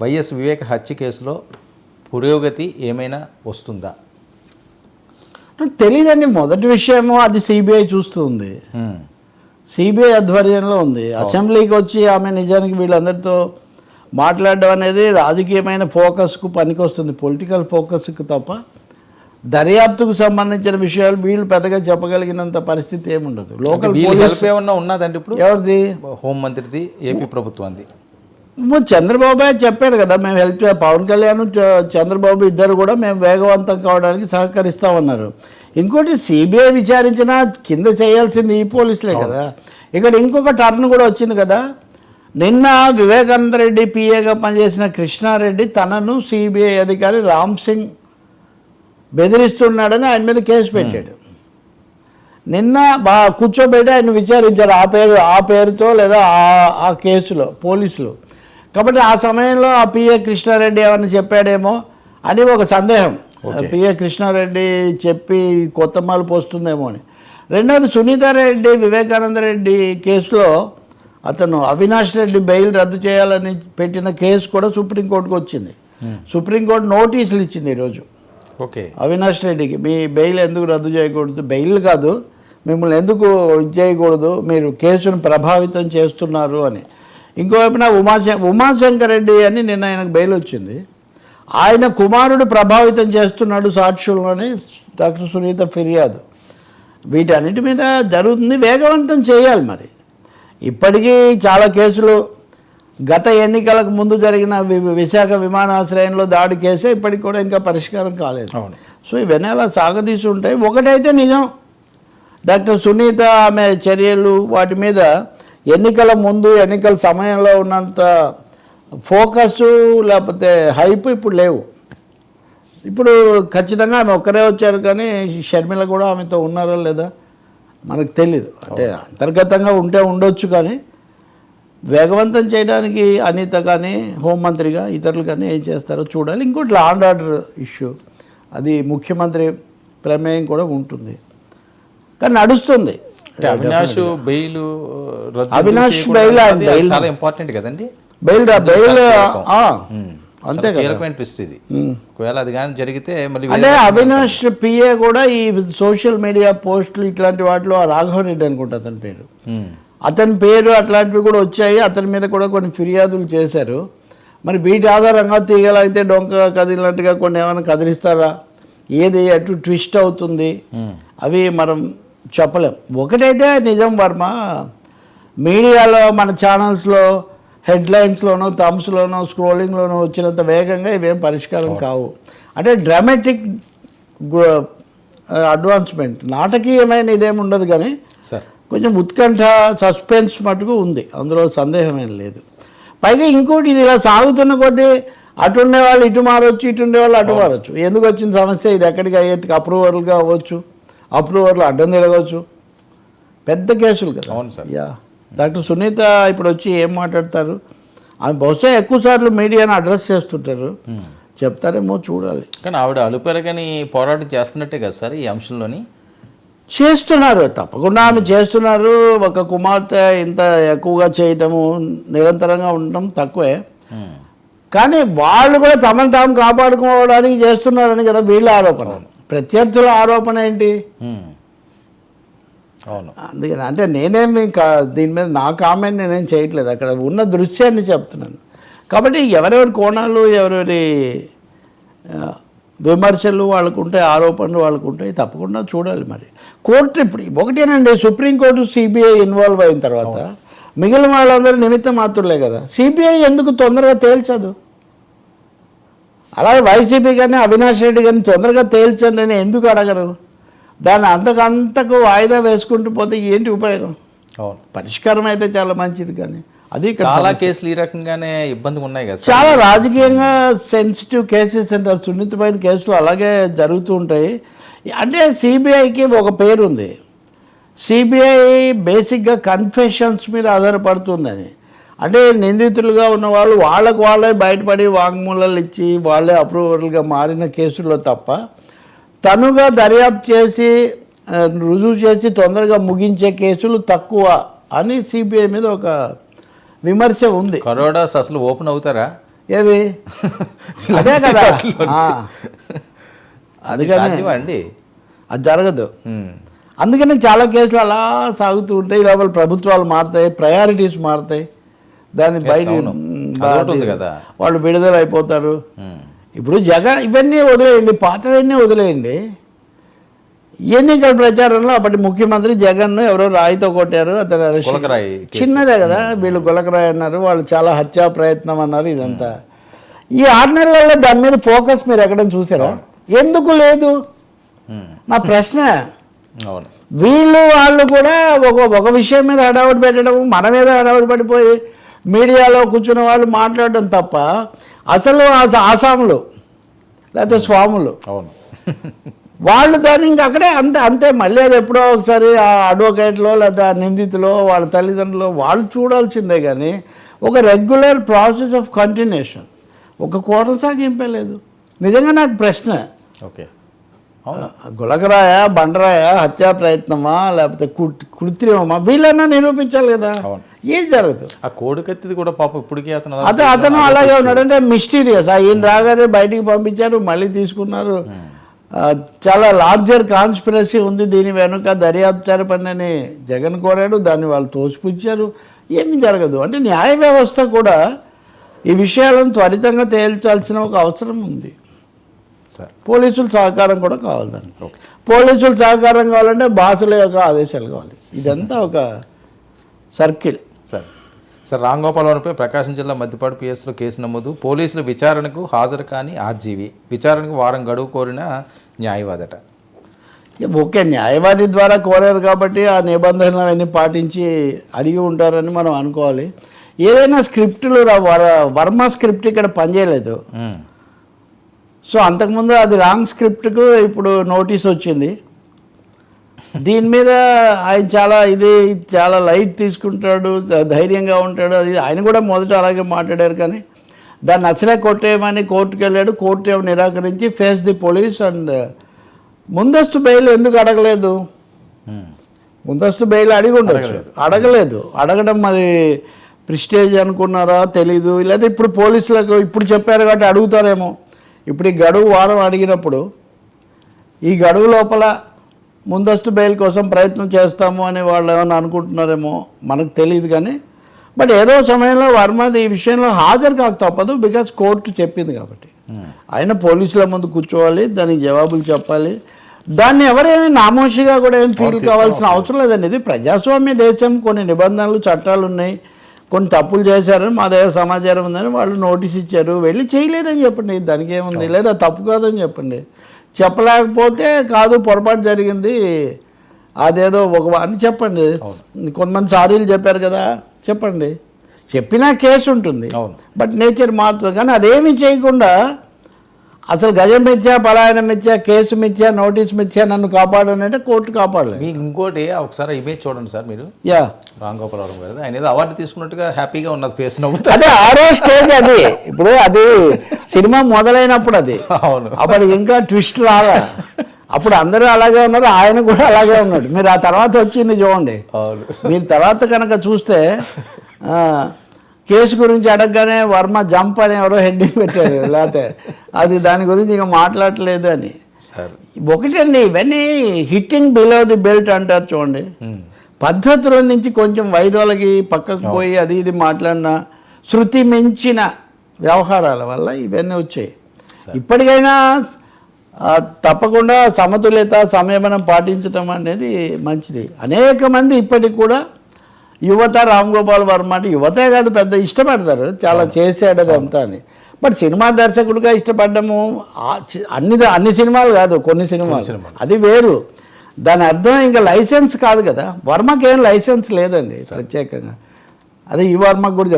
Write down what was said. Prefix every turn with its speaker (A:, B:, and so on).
A: YS వివేక హత్య కేసులో పురోగతి ఏమైనా వస్తుందా?
B: తెలియదండి మొదటి విషయము అది సిబిఐ చూస్తుంది. సిబిఐ ఆధ్వర్యంలో ఉంది. అసెంబ్లీకి వచ్చి ఆమె నిజానికి వీళ్ళందరితో మాట్లాడడం అనేది రాజకీయమైన ఫోకస్కు పనికొస్తుంది పొలిటికల్ ఫోకస్కు తప్ప. దర్యాప్తుకు సంబంధించిన విషయాలు వీళ్ళు పెద్దగా చెప్పగలిగినంత పరిస్థితి ఏముండదు. లోకల్
A: ఉన్నదండి ఇప్పుడు?
B: ఎవరిది?
A: హోంమంత్రిది ఏపీ ప్రభుత్వంది
B: చంద్రబాబు చెప్పాడు కదా మేము హెల్ప్ చే- పవన్ కళ్యాణ్ చంద్రబాబు ఇద్దరు కూడా మేము వేగవంతం కావడానికి సహకరిస్తామన్నారు. ఇంకోటి సిబిఐ విచారించినా కింద చేయాల్సింది ఈ పోలీసులే కదా. ఇక్కడ ఇంకొక టర్న్ కూడా వచ్చింది కదా. నిన్న వివేకానంద రెడ్డి పిఏగా పనిచేసిన కృష్ణారెడ్డి తనను సిబిఐ అధికారి రామ్ సింగ్ బెదిరిస్తున్నాడని ఆయన మీద కేసు పెట్టాడు. నిన్న బా కూర్చోబెట్టి ఆయన విచారించారు. ఆ పేరు ఆ పేరుతో లేదా ఆ ఆ కేసులో పోలీసులు. కాబట్టి ఆ సమయంలో ఆ పిఏ కృష్ణారెడ్డి ఏమన్నా చెప్పాడేమో అని ఒక సందేహం. పిఏ కృష్ణారెడ్డి చెప్పి కొత్త మలుపు వస్తుందేమో అని. రెండవది సునీతారెడ్డి వివేకానంద రెడ్డి కేసులో అతను అవినాష్ రెడ్డి బెయిల్ రద్దు చేయాలని పెట్టిన కేసు కూడా సుప్రీంకోర్టుకు వచ్చింది. సుప్రీంకోర్టు నోటీసులు ఇచ్చింది ఈరోజు.
A: ఓకే.
B: అవినాష్ రెడ్డికి మీ బెయిల్ ఎందుకు రద్దు చేయకూడదు? బెయిల్ కాదు. మిమ్మల్ని ఎందుకు ఇది చేయకూడదు? మీరు కేసును ప్రభావితం చేస్తున్నారు అని. ఇంకోవైపున ఉమాశం ఉమాశంకర్ రెడ్డి అని నిన్న ఆయనకు బెయిల్ వచ్చింది. ఆయన కుమారుడు ప్రభావితం చేస్తున్నాడు సాక్షుల్లోని డాక్టర్ సునీత ఫిర్యాదు. వీటన్నిటి మీద జరుగుతుంది వేగవంతం చేయాలి మరి. ఇప్పటికీ చాలా కేసులు గత ఎన్నికలకు ముందు జరిగిన వి- విశాఖ విమానాశ్రయంలో దాడి కేసే ఇప్పటికి కూడా ఇంకా పరిష్కారం కాలేదు. సో ఇవన్నీ అలా సాగదీసి ఉంటాయి. ఒకటైతే నిజం. డాక్టర్ సునీత ఆమె చర్యలు వాటి మీద ఎన్నికల ముందు ఎన్నికల సమయంలో ఉన్నంత ఫోకస్ లేకపోతే హైప్ ఇప్పుడు లేవు. ఇప్పుడు ఖచ్చితంగా ఆమె ఒక్కరే వచ్చారు కానీ షర్మిల కూడా ఆమెతో ఉన్నారా లేదా మనకు తెలియదు అంటే అంతర్గతంగా ఉంటే ఉండొచ్చు కానీ వేగవంతం చేయడానికి అనిత కానీ హోంమంత్రిగా ఇతరులు కానీ ఏం చేస్తారో చూడాలి. ఇంకోటి లా అండ్ ఆర్డర్ ఇష్యూ అది ముఖ్యమంత్రి ప్రమేయం కూడా ఉంటుంది. కానీ నడుస్తుంది.
A: అవినాష్ బెయిల్
B: అవినాష్ బెయిల్
A: చాలా ఇంపార్టెంట్ కదండి.
B: బెయిల్ బెయిల్
A: ఉమ్,
B: అంతే
A: చాలా
B: కదా.
A: కీలకమైన ట్విస్ట్ ఇది.
B: ఉమ్.
A: ఒకవేళ అది కానీ జరిగితే మళ్ళీ
B: అవినాష్ పిఏ కూడా ఈ సోషల్ మీడియా పోస్టులు ఇట్లాంటి వాటిలో ఆ రాఘవరెడ్డి అనుకుంటా అతని పేరు.
A: ఉమ్,
B: అతని పేరు అట్లాంటివి కూడా వచ్చాయి. అతని మీద కూడా కొన్ని ఫిర్యాదులు చేశారు. మరి వీటి ఆధారంగా తీగలైతే డొంక కదిలినట్టుగా కొన్ని ఏమైనా కదిలిస్తారా? ఏది అటు ట్విస్ట్ అవుతుంది? అవి మనం చెప్పలేం. ఒకటైతే నిజం వర్మ మీడియాలో మన ఛానల్స్లో హెడ్లైన్స్లోనో థమ్స్లోనో స్క్రోలింగ్లోనో వచ్చినంత వేగంగా ఇవేం పరిష్కారం కావు. అంటే డ్రామాటిక్ అడ్వాన్స్మెంట్ నాటకీయమైన ఇదేమి ఉండదు కానీ
A: సార్.
B: కొంచెం ఉత్కంఠ సస్పెన్స్ మటుకు ఉంది. అందులో సందేహమేం లేదు. పైగా ఇంకోటి ఇది ఇలా సాగుతున్న కొద్దీ అటు ఉండే వాళ్ళు ఇటు మారొచ్చు ఇటు ఉండే వాళ్ళు అటు మారొచ్చు. ఎందుకు వచ్చిన సమస్య? ఇది ఎక్కడికి అయ్యేటికి అప్రూవర్గా అవ్వచ్చు? అప్రూవర్లు అడ్డం తిరగవచ్చు. పెద్ద కేసులు కదా.
A: అవును సార్.
B: యా. డాక్టర్ సునీత ఇప్పుడు వచ్చి ఏం మాట్లాడతారు? ఆమె బహుశా ఎక్కువ సార్లు మీడియాను అడ్రస్ చేస్తుంటారు. చెప్తారేమో చూడాలి.
A: కానీ ఆవిడ అలుపెరగని పోరాటం చేస్తున్నట్టే కదా సార్ ఈ అంశంలోని?
B: చేస్తున్నారు. తప్పకుండా ఆమె చేస్తున్నారు. ఒక కుమార్తె ఇంత ఎక్కువగా చేయటము నిరంతరంగా ఉండటం తక్కువే. కానీ వాళ్ళు కూడా తమను తాము కాపాడుకోవడానికి చేస్తున్నారని కదా వీళ్ళ ఆరోపణ ప్రత్యర్థుల ఆరోపణ ఏంటి.
A: అవును.
B: అందుకని అంటే నేనేమి కా- దీని మీద నా కామెంట్ నేనేం చేయట్లేదు. అక్కడ ఉన్న దృశ్యాన్ని చెప్తున్నాను. కాబట్టి ఎవరెవరి కోణాలు ఎవరెవరి విమర్శలు వాళ్ళకు ఉంటాయి ఆరోపణలు వాళ్ళకు ఉంటాయి తప్పకుండా చూడాలి మరి. కోర్టు ఇప్పుడు ఒకటేనండి సుప్రీంకోర్టు సిబిఐ ఇన్వాల్వ్ అయిన తర్వాత మిగిలిన వాళ్ళందరూ నిమిత్త మాత్రులే కదా. సిబిఐ ఎందుకు తొందరగా తేల్చదు? అలాగే వైసీపీ కానీ అవినాష్ రెడ్డి కానీ తొందరగా తేల్చండి అని ఎందుకు అడగరు? దాన్ని అంతకంతకు వాయిదా వేసుకుంటూ పోతే ఏంటి ఉపయోగం? పరిష్కారం అయితే చాలా మంచిది కానీ అది
A: చాలా కేసులు ఈ రకంగానే ఇబ్బందిగా ఉన్నాయి కదా
B: చాలా రాజకీయంగా సెన్సిటివ్ కేసెస్ అంటారు సున్నితమైన కేసులు అలాగే జరుగుతూ ఉంటాయి. అంటే సిబిఐకి ఒక పేరు ఉంది సిబిఐ బేసిక్గా కన్ఫెషన్స్ మీద ఆధారపడుతుందని. అంటే నిందితులుగా ఉన్న వాళ్ళు వాళ్ళకు వాళ్ళే బయటపడి వాంగ్మూలాలు ఇచ్చి వాళ్ళే అప్రూవల్గా మారిన కేసుల్లో తప్ప తనుగా దర్యాప్తు చేసి రుజువు చేసి తొందరగా ముగించే కేసులు తక్కువ అని సిబిఐ మీద ఒక విమర్శ ఉంది.
A: కరోడాస్ అసలు ఓపెన్ అవుతారా?
B: ఏది అదే కదా.
A: అది అండి?
B: అది జరగదు. అందుకని చాలా కేసులు అలా సాగుతూ ఉంటాయి. లోపల ప్రభుత్వాలు మారుతాయి ప్రయారిటీస్ మారుతాయి. దాన్ని బయట
A: కదా.
B: వాళ్ళు విడుదల అయిపోతారు. ఇప్పుడు జగన్ ఇవన్నీ వదిలేయండి పాతవన్నీ వదిలేయండి. ఎన్నికల ప్రచారంలో అప్పటి ముఖ్యమంత్రి జగన్ ఎవరో రాయితో కొట్టారు అతను. చిన్నదే కదా వీళ్ళు గులకరాయి అన్నారు వాళ్ళు చాలా హత్యా ప్రయత్నం అన్నారు ఇదంతా. ఈ ఆరు నెలల్లో దాని మీద ఫోకస్ మీరు ఎక్కడైనా చూసారా? ఎందుకు లేదు. నా ప్రశ్న. వీళ్ళు వాళ్ళు కూడా ఒక ఒక విషయం మీద హడావుడి పెట్టడం మన మీద హడావుడి పడిపోయి మీడియాలో కూర్చున్న వాళ్ళు మాట్లాడడం తప్ప అసలు ఆసాములు లేకపోతే స్వాములు.
A: అవును.
B: వాళ్ళు దాన్ని ఇంక అక్కడే అంతే అంతే మళ్ళీ అది ఎప్పుడో ఒకసారి ఆ అడ్వకేట్లో లేదా ఆ నిందితులో వాళ్ళ తల్లిదండ్రులు వాళ్ళు చూడాల్సిందే కానీ ఒక రెగ్యులర్ ప్రాసెస్ ఆఫ్ కంటిన్యూషన్. ఒక కొనసాగింపే లేదు. నిజంగా నాకు ప్రశ్న.
A: ఓకే.
B: గులకరాయ బండరాయ హత్యా ప్రయత్నమా లేకపోతే కృత్రిమమా? వీళ్ళన్నా నిరూపించాలి కదా.
A: అవును.
B: ఏం జరగదు.
A: ఆ కోడికత్తిది కూడా పాపం ఇప్పటికీ అతను అలా
B: అతను అలాగే ఉన్నాడు అంటే మిస్టీరియస్. ఈయన రాగానే బయటికి పంపించారు మళ్ళీ తీసుకున్నారు. చాలా లార్జర్ కాన్స్పిరసీ ఉంది దీని వెనుక. దర్యాప్తు జరపండి జగన్ కోరాడు దాన్ని వాళ్ళు తోసిపుచ్చారు. ఏమీ జరగదు. అంటే న్యాయ వ్యవస్థ కూడా ఈ విషయాలను త్వరితంగా తేల్చాల్సిన ఒక అవసరం ఉంది.
A: సార్.
B: పోలీసుల సహకారం కూడా కావాలి దానికి.
A: ఓకే.
B: పోలీసుల సహకారం కావాలంటే బాసుల యొక్క ఆదేశాలు కావాలి. ఇదంతా ఒక circle.
A: Sir. Sir Ram Gopal వర్మపై Prakasam జిల్లా మద్దిపాడు పిఎస్లో కేసు నమోదు. పోలీసుల విచారణకు హాజరు కాని ఆర్జీవి. విచారణకు వారం గడువు కోరిన న్యాయవాదట.
B: ఓకే న్యాయవాది ద్వారా కోరారు కాబట్టి ఆ నిబంధనలు అవన్నీ పాటించి అడిగి ఉంటారని మనం అనుకోవాలి. ఏదైనా స్క్రిప్టులు రా- వర- వర్మ స్క్రిప్ట్ ఇక్కడ పనిచేయలేదు. సో అంతకుముందు అది రాంగ్ స్క్రిప్ట్కు ఇప్పుడు నోటీస్ వచ్చింది. దీని మీద ఆయన చాలా ఇది చాలా లైట్ తీసుకుంటాడు ధైర్యంగా ఉంటాడు. అది ఆయన కూడా మొదట అలాగే మాట్లాడారు కానీ దాన్ని అసలే కొట్టేయమని కోర్టుకు వెళ్ళాడు కోర్టు ఏమో నిరాకరించి ఫేస్ ది పోలీస్ అండ్ ముందస్తు బెయిల్ ఎందుకు అడగలేదు?
A: ఉమ్.
B: ముందస్తు బెయిల్ అడిగి ఉండొచ్చు. అడగలేదు. అడగడం మరి ప్రిస్టేజ్ అనుకున్నారా? తెలీదు. లేదా ఇప్పుడు పోలీసులకు ఇప్పుడు చెప్పారు కాబట్టి అడుగుతారేమో. ఇప్పుడు ఈ గడువు వారం అడిగినప్పుడు ఈ గడువు లోపల ముందస్తు బెయిల్ కోసం ప్రయత్నం చేస్తాము అని వాళ్ళు ఏమైనా అనుకుంటున్నారేమో మనకు తెలియదు కానీ బట్ ఏదో సమయంలో వర్మది ఈ విషయంలో హాజరు కాక తప్పదు బికాస్ కోర్టు చెప్పింది కాబట్టి.
A: ఉమ్.
B: ఆయన పోలీసుల ముందు కూర్చోవాలి దానికి జవాబులు చెప్పాలి. దాన్ని ఎవరేమీ నామోషిగా కూడా ఏం ఫీల్ కావాల్సిన అవసరం లేదండి ఇది ప్రజాస్వామ్య దేశం కొన్ని నిబంధనలు చట్టాలు ఉన్నాయి కొన్ని తప్పులు చేశారని మా దగ్గర సమాచారం ఉందని వాళ్ళు నోటీస్ ఇచ్చారు. వెళ్ళి చేయలేదని చెప్పండి దానికి ఏముంది? లేదా తప్పు కాదని చెప్పండి. చెప్పలేకపోతే కాదు పొరపాటు జరిగింది. అదేదో ఒక అని చెప్పండి. కొంతమంది సారీలు చెప్పారు కదా చెప్పండి. చెప్పినా కేసు ఉంటుంది బట్ నేచర్ మారుతుంది. కానీ అదేమీ చేయకుండా అసలు గజం మిథ్యా పలాయనం మిథ్యా కేసు మిథ్యా నోటీస్ మిథ్యా నన్ను కాపాడనంటే కోర్టు కాపాడలేదు.
A: మీకు ఇంకోటి ఒకసారి ఇమేజ్ చూడండి సార్ మీరు.
B: యా.
A: రామ్ గోపాల్ వర్మ గారు ఆయన ఏదో అవార్డు తీసుకున్నట్టుగా హ్యాపీగా ఉన్నది ఫేస్ నవ్వుతా
B: అదే ఆరో స్టేజ్ అది. ఇప్పుడు అది సినిమా మొదలైనప్పుడు అది.
A: అవును.
B: అప్పుడు ఇంకా ట్విస్ట్ రాలా. అప్పుడు అందరూ అలాగే ఉన్నారు ఆయన కూడా అలాగే ఉన్నాడు. మీరు ఆ తర్వాత వచ్చింది చూడండి.
A: అవును.
B: మీరు తర్వాత కనుక చూస్తే ఆ, కేసు గురించి అడగగానే వర్మ జంప్ అని ఎవరో హెడ్డింగ్ పెట్టారు లేకపోతే. అది దాని గురించి ఇంకా మాట్లాడలేదు అని. ఒకటండి ఇవన్నీ హిట్టింగ్ బిలో ది బెల్ట్ అంటారు చూడండి.
A: ఉమ్.
B: పద్ధతుల నుంచి కొంచెం వైదొలగి పక్కకు పోయి అది ఇది మాట్లాడిన శృతి మించిన వ్యవహారాల వల్ల ఇవన్నీ వచ్చాయి. ఇప్పటికైనా తప్పకుండా సమతుల్యత సంయమనం పాటించడం అనేది మంచిది. అనేక మంది ఇప్పటికి కూడా యువత రామ్ గోపాల్ వర్మ అంటే యువతే కాదు పెద్ద ఇష్టపడతారు. చాలా చేసాడు అదంతా అని. బట్ సినిమా దర్శకుడిగా ఇష్టపడ్డము అన్ని అన్ని సినిమాలు కాదు కొన్ని సినిమాలు. అది వేరు. దాని అర్థం ఇంకా లైసెన్స్ కాదు కదా. వర్మకి ఏం లైసెన్స్ లేదండి ప్రత్యేకంగా. అదే ఈ వర్మకు కూడా